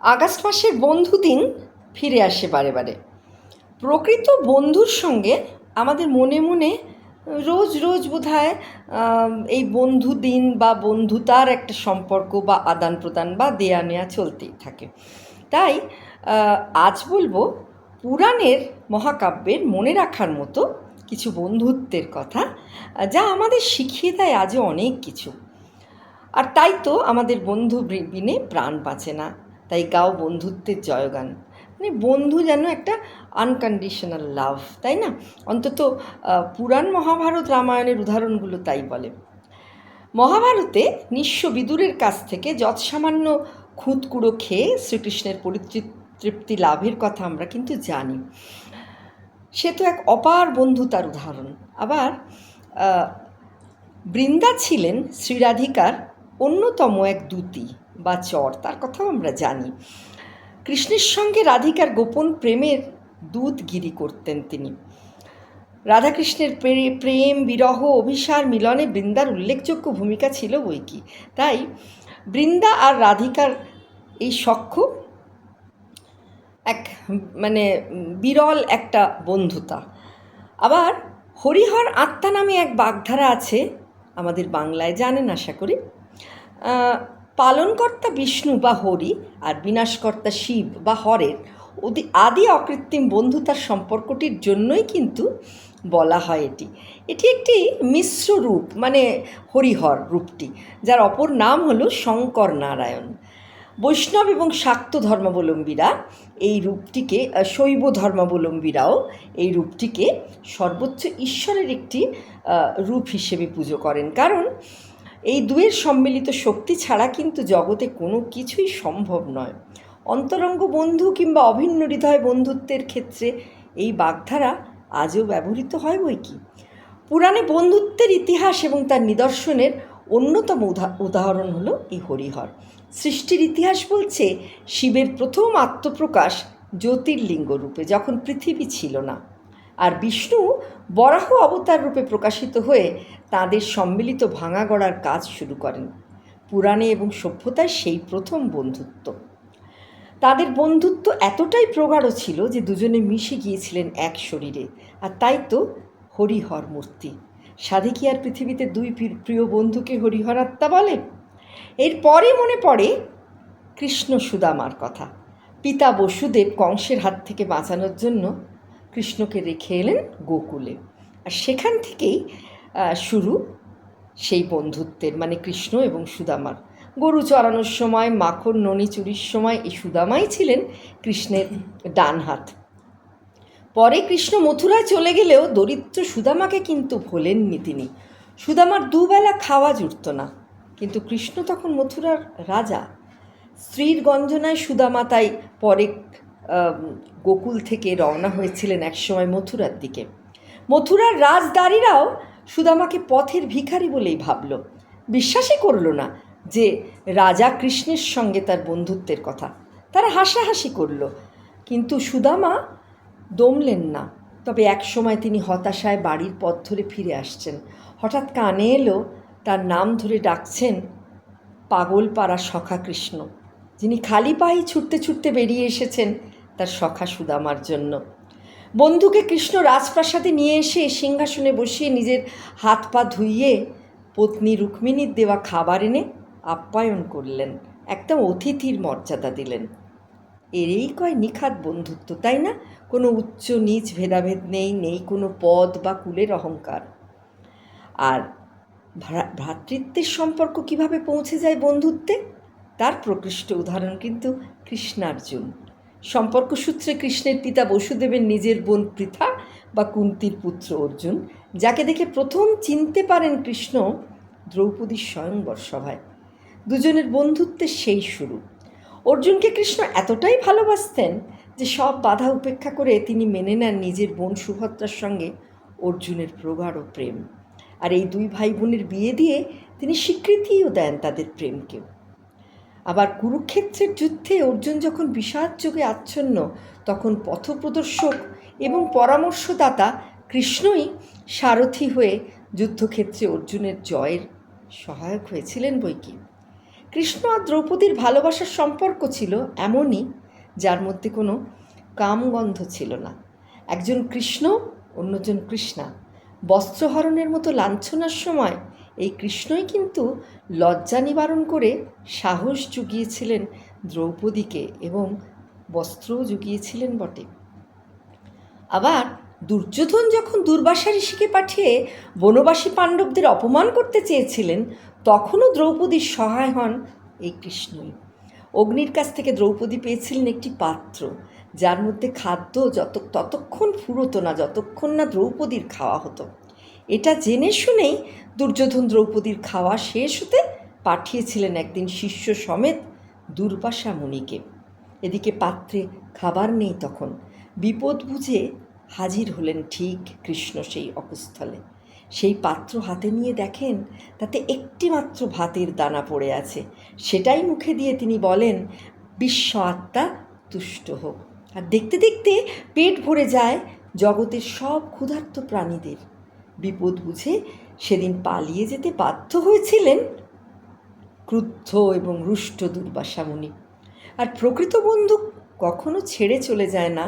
August মাসের বন্ধু দিন ফিরে আসে বারে বারে। প্রকৃত বন্ধুর সঙ্গে আমাদের মনে মনে রোজ রোজ বোধহয় আম, এই বন্ধু দিন বা বন্ধুতার একটা সম্পর্ক বা আদান প্রদান বা দেয়া নেয়া চলতেই থাকে। তাই আজ বলব পুরাণের মহাকাব্যের মনে রাখার মতো কিছু বন্ধুত্বের কথা যা আমাদের শিখিয়ে দেয় আজও অনেক কিছু। আর তাই তো আমাদের বন্ধু বিনে প্রাণ বাঁচে না। তাই গাও বন্ধুত্বের জয়গান। মানে বন্ধু যেন একটা আনকন্ডিশনাল লাভ তাই না? অন্তত পুরাণ মহাভারত রামায়ণের উদাহরণগুলো তাই বলে। মহাভারতে নিঃস্ব বিদুরের কাছ থেকে যৎসামান্য খুঁতকুড়ো খেয়ে শ্রীকৃষ্ণের পরিতৃপ্তি লাভের কথা আমরা কিন্তু জানি। সে তো এক অপার বন্ধুতার উদাহরণ। আবার বৃন্দা ছিলেন শ্রীরাধিকার অন্যতম এক দূতি। বা চর, তার কথাও আমরা জানি। কৃষ্ণের সঙ্গে রাধিকার গোপন প্রেমের দূতগিরি করতেন তিনি। রাধাকৃষ্ণের প্রে- প্রেম, বিরহ, অভিসার মিলনে বৃন্দার উল্লেখযোগ্য ভূমিকা ছিল বই কি? তাই বৃন্দা আর রাধিকার এই সখ্য এক মানে বিরল একটা বন্ধুতা। আবার হরিহর আত্মা নামে এক বাগধারা আছে, আমাদের বাংলায় জানেন আশা করি। পালনকর্তা বিষ্ণু বা হরি আর বিনাশকর্তা শিব বা হরের অতি আদি অকৃত্রিম বন্ধুতার সম্পর্কটির জন্যই কিন্তু বলা হয় এটি। এটি একটি মিশ্র রূপ মানে হরিহর রূপটি, যার অপর নাম হলো শঙ্কর নারায়ণ বৈষ্ণব এবং শাক্ত ধর্মাবলম্বীরা এই রূপটিকে শৈব ধর্মাবলম্বীরাও এই রূপটিকে সর্বোচ্চ ঈশ্বরের একটি রূপ হিসেবে পুজো করেন। কারণ এই দুয়ের সম্মিলিত শক্তি ছাড়া কিন্তু জগতে কোনো কিছুই সম্ভব নয়। অন্তরঙ্গ বন্ধু কিংবা অভিন্ন হৃদয় বন্ধুত্বের ক্ষেত্রে এই বাগধারা আজও ব্যবহৃত হয় বই কি? পুরাণে বন্ধুত্বের ইতিহাস এবং তার নিদর্শনের অন্যতম উদা- উদাহরণ হলো এই হরিহর। সৃষ্টির ইতিহাস বলছে, শিবের প্রথম আত্মপ্রকাশ জ্যোতির্লিঙ্গ রূপে, যখন পৃথিবী ছিল না। আর বিষ্ণু বরাহ অবতার রূপে প্রকাশিত হয়ে তাদের সম্মিলিত ভাঙা গড়ার কাজ শুরু করেন। পুরাণে এবং সভ্যতায় সেই প্রথম বন্ধুত্ব। তাদের বন্ধুত্ব এতটাই প্রগাঢ় ছিল যে দুজনে মিশে গিয়েছিলেন এক শরীরে। আর তাই তো হরিহর মূর্তি। সাধে কি আর পৃথিবীতে দুই প্রিয় বন্ধুকে হরিহর আত্মা বলে। এরপরে মনে পড়ে কৃষ্ণ সুদামার কথা। পিতা বসুদেব কংসের হাত থেকে বাঁচানোর জন্য কৃষ্ণকে রেখে এলেন গোকুলে। আর সেখান থেকেই শুরু সেই বন্ধুত্বের মানে কৃষ্ণ এবং সুদামার। গরু চড়ানোর সময়, মাখন, ননি চুরির সময় এই সুদামাই ছিলেন কৃষ্ণের ডান হাত। পরে কৃষ্ণ মথুরায় চলে গেলেও দরিদ্র সুদামাকে কিন্তু ভোলেননি তিনি। সুদামার দুবেলা খাওয়া জুটত না, কিন্তু কৃষ্ণ তখন মথুরার রাজা। স্ত্রীর গঞ্জনায় সুদামা তাই পরে গোকুল থেকে রওনা হয়েছিলেন একসময় মথুরার দিকে। মথুরার রাজদারীরাও সুদামাকে পথের ভিখারি বলেই ভাবল। বিশ্বাসই করল না যে রাজা কৃষ্ণের সঙ্গে তার বন্ধুত্বের কথা। তারা হাসাহাসি করল। কিন্তু সুদামা দমলেন না। তবে এক সময় তিনি হতাশায় বাড়ির পথ ধরে ফিরে আসছেন। হঠাৎ কানে এলো, তার নাম ধরে ডাকছেন পাগল পাড়া সখা কৃষ্ণ। যিনি খালি পায়ে ছুটতে ছুটতে বেরিয়ে এসেছেন, তার সখা সুদামার জন্য। বন্ধুকে কৃষ্ণ রাজপ্রাসাদে নিয়ে এসে সিংহাসনে বসিয়ে নিজের হাত পা ধুইয়ে পত্নী রুক্মিণীর দেওয়া খাবার এনে আপ্যায়ন করলেন। একদম অতিথির মর্যাদা দিলেন। এরই কয় নিখাত বন্ধুত্ব, তাই না? কোনো উচ্চ, নিচ ভেদাভেদ নেই নেই কোনো পদ বা কুলের অহংকার। আর ভ্রা- ভ্রাতৃত্বের সম্পর্ক কীভাবে পৌঁছে যায় বন্ধুত্বে? তার প্রকৃষ্ট উদাহরণ কিন্তু কৃষ্ণার্জুন। সম্পর্ক সূত্রে কৃষ্ণের পিতা বসুদেবের নিজের বোন পৃথা বা কুন্তির পুত্র অর্জুন, যাকে দেখে প্রথম চিনতে পারেন কৃষ্ণ দ্রৌপদীর স্বয়ংবর সভায়। দুজনের বন্ধুত্বের সেই শুরু। অর্জুনকে কৃষ্ণ এতটাই ভালোবাসতেন যে সব বাধা উপেক্ষা করে তিনি মেনে নেন নিজের বোন সুভদ্রার সঙ্গে অর্জুনের প্রগাঢ় প্রেম। আর এই দুই ভাই বোনের বিয়ে দিয়ে তিনি স্বীকৃতিও দেন তাদের প্রেমকেও। আবার কুরুক্ষেত্রের যুদ্ধে অর্জুন যখন বিষাদ যোগে আচ্ছন্ন, তখন পথপ্রদর্শক এবং পরামর্শদাতা কৃষ্ণই সারথি হয়ে যুদ্ধক্ষেত্রে অর্জুনের জয়ের সহায়ক হয়েছিলেন বই কি কৃষ্ণ আর দ্রৌপদীর ভালোবাসার সম্পর্ক ছিল এমনই, যার মধ্যে কোনো কামগন্ধ ছিল না। একজন কৃষ্ণ, অন্যজন কৃষ্ণা। বস্ত্রহরণের মতো লাঞ্ছনার সময় এই কৃষ্ণই কিন্তু লজ্জা নিবারণ করে সাহস জুগিয়েছিলেন দ্রৌপদীকে এবং বস্ত্রও জুগিয়েছিলেন বটে। আবার দুর্যোধন যখন দুর্বাসা ঋষিকে পাঠিয়ে বনবাসী পাণ্ডবদের অপমান করতে চেয়েছিলেন, তখনও দ্রৌপদীর সহায় হন এই কৃষ্ণই। অগ্নির কাছ থেকে দ্রৌপদী পেয়েছিলেন একটি পাত্র, যার মধ্যে খাদ্য যত, ততক্ষণ ফুরতো না, যতক্ষণ না দ্রৌপদীর খাওয়া হতো। এটা জেনে শুনেই দুর্যোধন দ্রৌপদীর খাওয়া শেষ হতে পাঠিয়েছিলেন একদিন শিষ্য সমেত দুর্বাসা মুনিকে। এদিকে পাত্রে খাবার নেই তখন। বিপদ বুঝে হাজির হলেন ঠিক কৃষ্ণ সেই অকুস্থলে। সেই পাত্র হাতে নিয়ে দেখেন, তাতে একটি মাত্র ভাতের দানা পড়ে আছে। সেটাই মুখে দিয়ে তিনি বলেন, বিশ্ব আত্মা তুষ্ট হোক। আর দেখতে দেখতে পেট ভরে যায় জগতের সব ক্ষুধার্ত প্রাণীদের। বিপদ বুঝে সেদিন পালিয়ে যেতে বাধ্য হয়েছিলেন ক্রুদ্ধ এবং রুষ্ট দুর্বাসা মুনি আর প্রকৃত বন্ধু কখনো ছেড়ে চলে যায় না।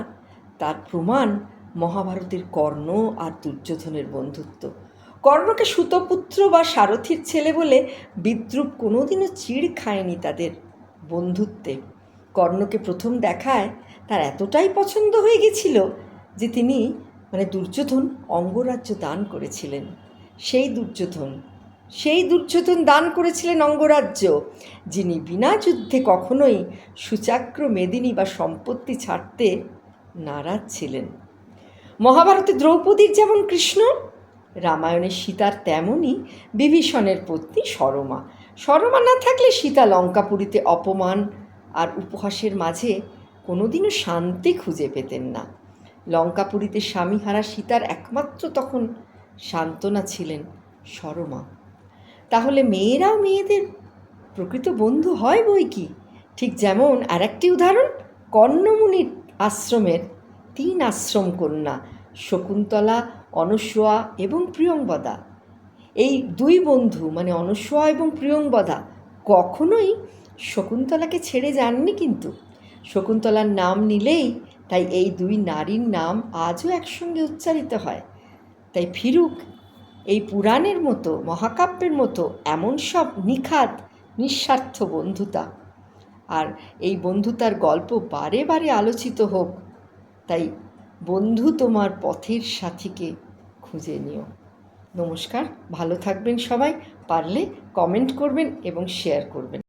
তার প্রমাণ মহাভারতের কর্ণ আর দুর্যোধনের বন্ধুত্ব। কর্ণকে সুতপুত্র বা সারথীর ছেলে বলে বিদ্রুপ কোনোদিনও চিড় খায়নি তাদের বন্ধুত্বে। কর্ণকে প্রথম দেখায় তার এতটাই পছন্দ হয়ে গেছিল যে তিনি মানে দুর্যোধন অঙ্গরাজ্য দান করেছিলেন। সেই দুর্যোধন সেই দুর্যোধন দান করেছিলেন অঙ্গরাজ্য, যিনি বিনা যুদ্ধে কখনোই সুচাক্র মেদিনী বা সম্পত্তি ছাড়তে নারাজ ছিলেন। মহাভারতে দ্রৌপদীর যেমন কৃষ্ণ, রামায়ণে সীতার তেমনই বিভীষণের পত্নী সরমা। সরমা না থাকলে সীতা লঙ্কাপুরীতে অপমান আর উপহাসের মাঝে কোনোদিনও শান্তি খুঁজে পেতেন না। লঙ্কাপুরীতে স্বামীহারা সীতার একমাত্র তখন সান্ত্বনা ছিলেন সরমা। তাহলে মেয়েরাও মেয়েদের প্রকৃত বন্ধু হয় বই কি? ঠিক যেমন আর একটি উদাহরণ, কর্ণমুনির আশ্রমের তিন আশ্রম কন্যা, শকুন্তলা অনসূয়া এবং প্রিয়ংবদা এই দুই বন্ধু মানে অনসূয়া এবং প্রিয়ংবদা কখনোই শকুন্তলাকে ছেড়ে যাননি কিন্তু। শকুন্তলার নাম নিলেই তাই এই দুই নারীর নাম আজও একসঙ্গে উচ্চারিত হয়। তাই ফিরুক, এই পুরাণের মতো, মহাকাব্যের মতো, এমন সব নিখাত, নিঃস্বার্থ বন্ধুতা। আর এই বন্ধুতার গল্প বারে বারে আলোচিত হোক, তাই বন্ধু তোমার পথের সাথীকে খুঁজে নিও। নমস্কার, ভালো থাকবেন সবাই, পারলে কমেন্ট করবেন এবং শেয়ার করবেন।